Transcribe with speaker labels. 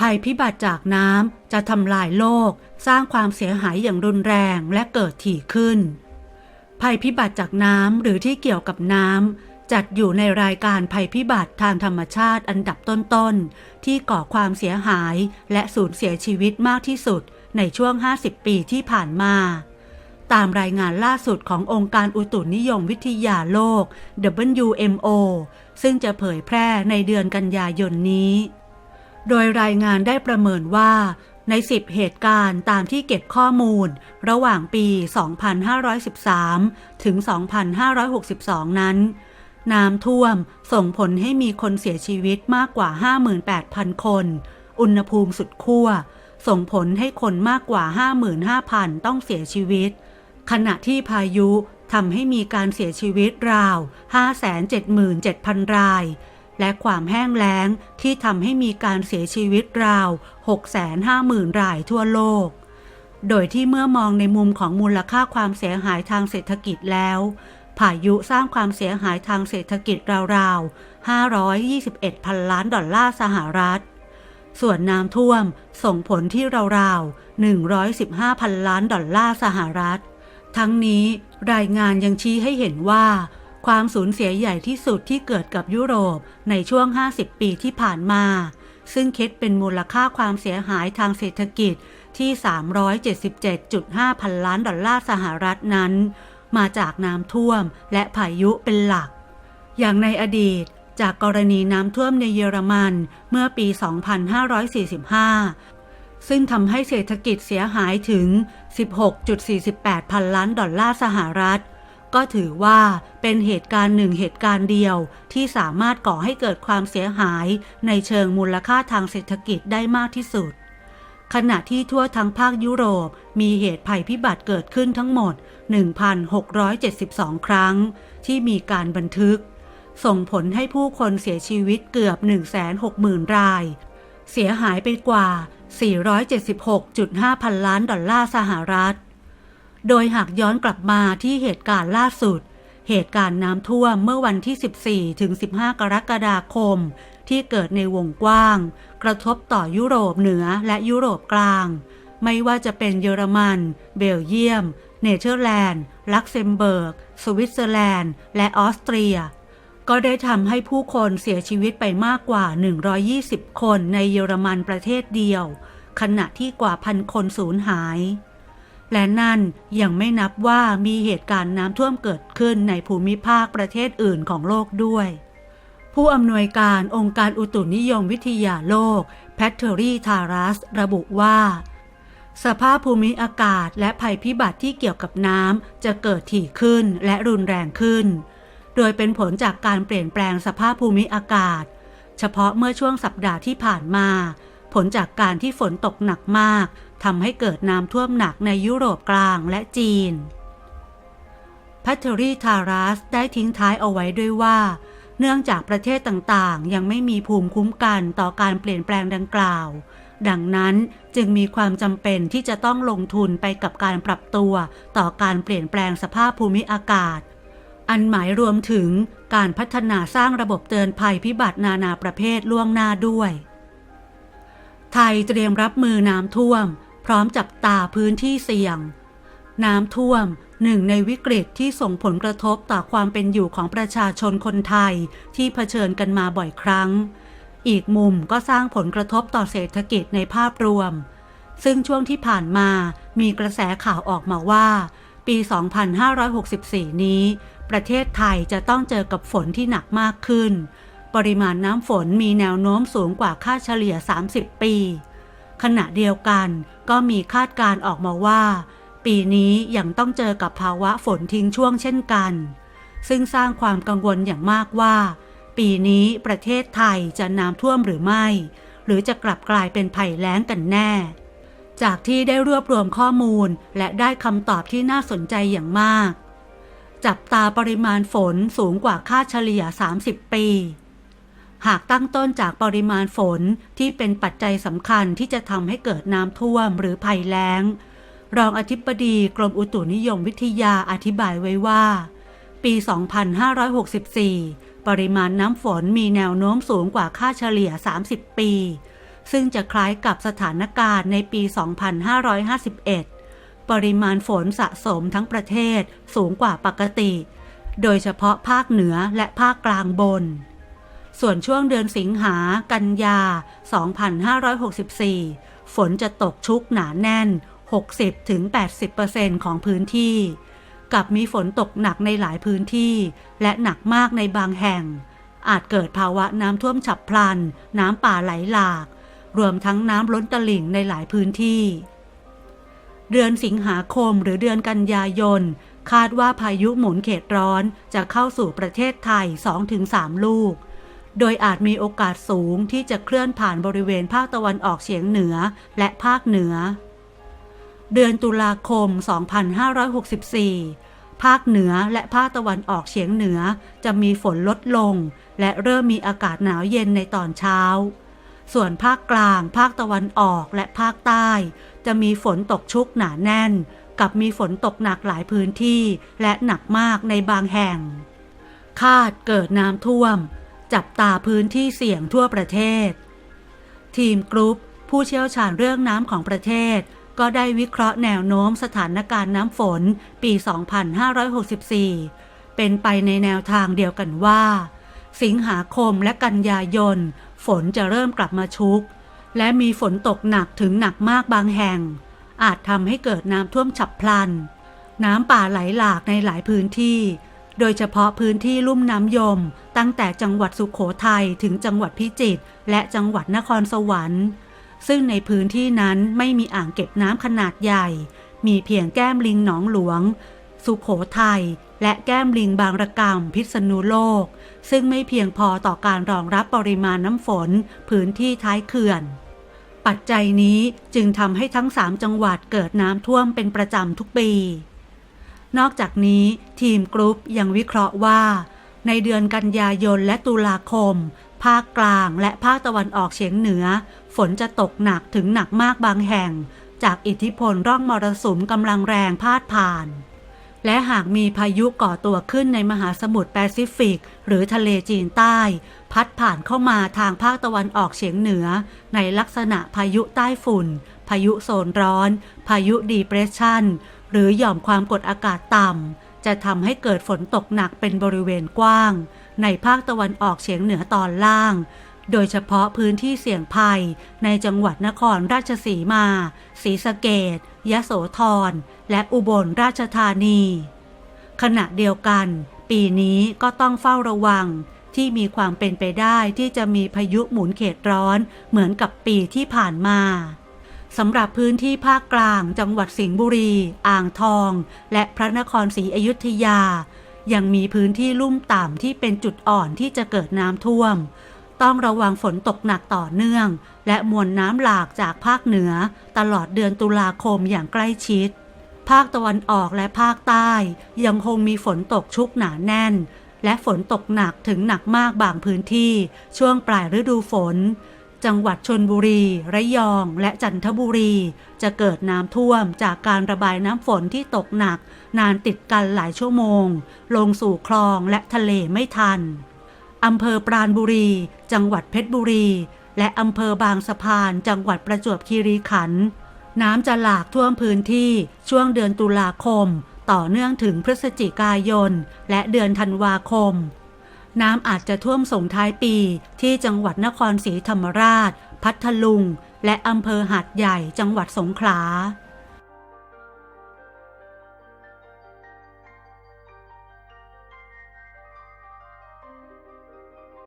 Speaker 1: ภัยพิบัติจากน้ำจะทำลายโลก สร้างความเสียหายอย่างรุนแรงและเกิดถี่ขึ้น ภัยพิบัติจากน้ำหรือที่เกี่ยวกับน้ำจัดอยู่ในรายการภัยพิบัติทางธรรมชาติอันดับต้นๆ ที่ก่อความเสียหายและสูญเสียชีวิตมากที่สุดในช่วง 50 ปีที่ผ่านมา ตามรายงานล่าสุดขององค์การอุตุนิยมวิทยาโลก WMO ซึ่งจะเผยแพร่ในเดือนกันยายนนี้ โดยรายงานได้ประเมินว่า ใน 10 เหตุการณ์ตามที่เก็บข้อมูล ระหว่างปี 2513 ถึง 2562 นั้น น้ำท่วมส่งผลให้มีคนเสียชีวิตมากกว่า 58,000 คน อุณหภูมิสุดขั้วส่งผลให้คนมากกว่า 55,000 ต้องเสียชีวิต ขณะที่พายุทำให้มีการเสียชีวิตราว 577,000 ราย และความแห้งแล้งที่ทำให้มีการเสียชีวิตราว 650,000 รายทั่วโลก โดยที่เมื่อมองในมุมของมูลค่าความเสียหายทางเศรษฐกิจแล้ว พายุสร้างความเสียหายทางเศรษฐกิจราวๆ 521 พันล้านดอลลาร์สหรัฐ ส่วนน้ำท่วมส่งผลที่ราวๆ 115 พันล้านดอลลาร์สหรัฐ ทั้งนี้รายงานยังชี้ให้เห็นว่า ความสูญเสียใหญ่ที่สุดที่เกิดกับยุโรปในช่วง 50 ปีที่ผ่านมา ซึ่งคิดเป็นมูลค่าความเสียหายทางเศรษฐกิจที่ 377.5 พันล้านดอลลาร์สหรัฐนั้น มาจากน้ำท่วมและพายุเป็นหลัก อย่างในอดีตจากกรณีน้ำท่วมในเยอรมันเมื่อปี 2545ซึ่งทำให้เศรษฐกิจเสียหายถึง 16.48 พันล้านดอลลาร์สหรัฐ ก็ถือว่าเป็นเหตุการณ์หนึ่งเหตุการณ์เดียวที่สามารถก่อให้เกิดความเสียหายในเชิงมูลค่าทางเศรษฐกิจได้มากที่สุด ขณะที่ทั่วทั้งภาคยุโรปมีเหตุภัยพิบัติเกิดขึ้นทั้งหมด 1,672 ครั้ง ที่มีการบันทึก ส่งผลให้ผู้คนเสียชีวิตเกือบ 160,000 ราย เสียหายไปกว่า 476.5 พันล้านดอลลาร์สหรัฐ โดยหากย้อนกลับมาที่เหตุการณ์ล่าสุด เหตุการณ์น้ำท่วมเมื่อวันที่ 14 ถึง 15 กรกฎาคม ที่เกิดในวงกว้าง กระทบต่อยุโรปเหนือและยุโรปกลาง ไม่ว่าจะเป็นเยอรมัน เบลเยียม เนเธอร์แลนด์ ลักเซมเบิร์ก สวิตเซอร์แลนด์ และออสเตรีย ก็ได้ทำให้ผู้คนเสียชีวิตไปมากกว่า 120 คนในเยอรมันประเทศเดียว ขณะที่กว่าพันคนสูญหาย และนั่นยังไม่นับว่ามีเหตุการณ์น้ำท่วมเกิดขึ้นในภูมิภาคประเทศอื่นของโลกด้วย ผู้อำนวยการองค์การอุตุนิยมวิทยาโลก แพทเทอรี่ทารัส ระบุว่า สภาพภูมิอากาศและภัยพิบัติที่เกี่ยวกับน้ำจะเกิดถี่ขึ้นและรุนแรงขึ้น โดยเป็นผลจากการเปลี่ยนแปลงสภาพภูมิอากาศ เฉพาะเมื่อช่วงสัปดาห์ที่ผ่านมา ผลจากการที่ฝนตกหนักมาก ทำให้เกิดน้ำท่วมหนักในยุโรปกลางและจีนพทเทอรี่ทารัสได้ทิ้งท้ายเอาไว้ด้วยว่า เนื่องจากประเทศต่างๆ ยังไม่มีภูมิคุ้มกันต่อการเปลี่ยนแปลงดังกล่าว ดังนั้นจึงมีความจำเป็นที่จะต้องลงทุนไปกับการปรับตัว ต่อการเปลี่ยนแปลงสภาพภูมิอากาศ อันหมายรวมถึงการพัฒนาสร้างระบบเตือนภัยพิบัตินานาประเภทล่วงหน้าด้วยไทยเตรียมรับมือน้ำท่วม พร้อมจับตาพื้นที่เสี่ยง น้ำท่วมหนึ่งในวิกฤตที่ส่งผลกระทบต่อความเป็นอยู่ของประชาชนคนไทยที่เผชิญกันมาบ่อยครั้ง อีกมุมก็สร้างผลกระทบต่อเศรษฐกิจในภาพรวม ซึ่งช่วงที่ผ่านมามีกระแสข่าวออกมาว่า ปี 2564 นี้ ประเทศไทยจะต้องเจอกับฝนที่หนักมากขึ้น ปริมาณน้ำฝนมีแนวโน้มสูงกว่าค่าเฉลี่ย 30 ปี ขณะเดียวกันก็มีคาดการ์ออกมาว่า ปีนี้ยังต้องเจอกับภาวะฝนทิ้งช่วงเช่นกัน ซึ่งสร้างความกังวลอย่างมากว่า ปีนี้ประเทศไทยจะน้ำท่วมหรือไม่ หรือจะกลับกลายเป็นภัยแล้งกันแน่ จากที่ได้รวบรวมข้อมูลและได้คำตอบที่น่าสนใจอย่างมาก จับตาปริมาณฝนสูงกว่าค่าเฉลี่ย 30 ปี หากตั้งต้นจากปริมาณฝนที่เป็นปัจจัยสำคัญที่จะทำให้เกิดน้ำท่วมหรือภัยแล้ง รองอธิบดีกรมอุตุนิยมวิทยาอธิบายไว้ว่า ปี 2564 ปริมาณน้ำฝนมีแนวโน้มสูงกว่าค่าเฉลี่ย 30 ปี ซึ่งจะคล้ายกับสถานการณ์ในปี 2551 ปริมาณฝนสะสมทั้งประเทศสูงกว่าปกติ โดยเฉพาะภาคเหนือและภาคกลางบน ส่วนช่วงเดือนสิงหากันยา 2564 ฝนจะตกชุกหนาแน่น 60-80%ของพื้นที่ กับมีฝนตกหนักในหลายพื้นที่ และหนักมากในบางแห่ง อาจเกิดภาวะน้ำท่วมฉับพลัน น้ำป่าไหลหลาก รวมทั้งน้ำล้นตลิ่งในหลายพื้นที่ เดือนสิงหาคมหรือเดือนกันยายนคาดว่าพายุหมุนเขตร้อนจะเข้าสู่ประเทศไทย 2-3 ลูก โดยอาจมีโอกาสสูงที่จะเคลื่อนผ่านบริเวณภาคตะวันออกเฉียงเหนือและภาคเหนือ เดือนตุลาคม 2564 ภาคเหนือและภาคตะวันออกเฉียงเหนือจะมีฝนลดลง และเริ่มมีอากาศหนาวเย็นในตอนเช้า ส่วนภาคกลาง ภาคตะวันออกและภาคใต้ จะมีฝนตกชุกหนาแน่น กับมีฝนตกหนักหลายพื้นที่ และหนักมากในบางแห่ง คาดเกิดน้ำท่วม จับตาพื้นที่เสี่ยงทั่วประเทศ ทีมกรุ๊ป ผู้เชี่ยวชาญเรื่องน้ำของประเทศ ก็ได้วิเคราะห์แนวโน้มสถานการณ์น้ำฝนปี 2564 เป็นไปในแนวทางเดียวกันว่า สิงหาคมและกันยายน ฝนจะเริ่มกลับมาชุก และมีฝนตกหนักถึงหนักมากบางแห่ง อาจทำให้เกิดน้ำท่วมฉับพลัน น้ำป่าไหลหลากในหลายพื้นที่ โดยเฉพาะพื้นที่ลุ่มน้ำยม ตั้งแต่จังหวัดสุขโขทัยถึงจังหวัดพิจิตรและจังหวัดนครสวรรค์ ซึ่งในพื้นที่นั้นไม่มีอ่างเก็บน้ำขนาดใหญ่ มีเพียงแก้มลิงหนองหลวง สุขโขทัยและแก้มลิงบางระกำพิษณุโลก ซึ่งไม่เพียงพอต่อการรองรับปริมาณน้ำฝนพื้นที่ท้ายเขื่อน ปัจจัยนี้จึงทำให้ทั้งสามจังหวัดเกิดน้ำท่วมเป็นประจำทุกปี นอกจากนี้ทีมกรุ๊ปยังวิเคราะห์ว่า ในเดือนกันยายนและตุลาคม ภาคกลางและภาคตะวันออกเฉียงเหนือ ฝนจะตกหนักถึงหนักมากบางแห่ง จากอิทธิพลร่องมรสุมกำลังแรงพาดผ่าน และหากมีพายุก่อตัวขึ้นในมหาสมุทรแปซิฟิก หรือทะเลจีนใต้ พัดผ่านเข้ามาทางภาคตะวันออกเฉียงเหนือ ในลักษณะพายุใต้ฝุ่น พายุโซนร้อน พายุดีเพรสชัน หรือหย่อมความกดอากาศต่ำ จะทำให้เกิดฝนตกหนักเป็นบริเวณกว้าง ในภาคตะวันออกเฉียงเหนือตอนล่าง โดยเฉพาะพื้นที่เสี่ยงภัย ในจังหวัดนครราชสีมา ศรีสะเกดยะโสธร และอุบลราชธานี ขณะเดียวกัน ปีนี้ก็ต้องเฝ้าระวังที่มีความเป็นไปได้ที่จะมีพายุหมุนเขตร้อนเหมือนกับปีที่ผ่านมา สำหรับพื้นที่ภาคกลาง จังหวัดสิงห์บุรี อ่างทอง และพระนครศรีอยุธยา ยังมีพื้นที่ลุ่มต่ำที่เป็นจุดอ่อนที่จะเกิดน้ำท่วม ต้องระวังฝนตกหนักต่อเนื่อง และมวลน้ำหลากจากภาคเหนือ ตลอดเดือนตุลาคมอย่างใกล้ชิด ภาคตะวันออกและภาคใต้ ยังคงมีฝนตกชุกหนาแน่น และฝนตกหนักถึงหนักมากบางพื้นที่ ช่วงปลายฤดูฝน จังหวัดชนบุรี ระยอง และจันทบุรี จะเกิดน้ำท่วมจากการระบายน้ำฝนที่ตกหนัก นานติดกันหลายชั่วโมง ลงสู่คลองและทะเลไม่ทัน อำเภอปราณบุรี จังหวัดเพชรบุรี และอำเภอบางสะพาน จังหวัดประจวบคีรีขันธ์ น้ำจะหลากท่วมพื้นที่ช่วงเดือนตุลาคม ต่อเนื่องถึงพฤศจิกายน และเดือนธันวาคม น้ำอาจจะท่วมส่งท้ายปีที่จังหวัดนครศรีธรรมราช พัทลุง และอำเภอหาดใหญ่จังหวัดสงขลา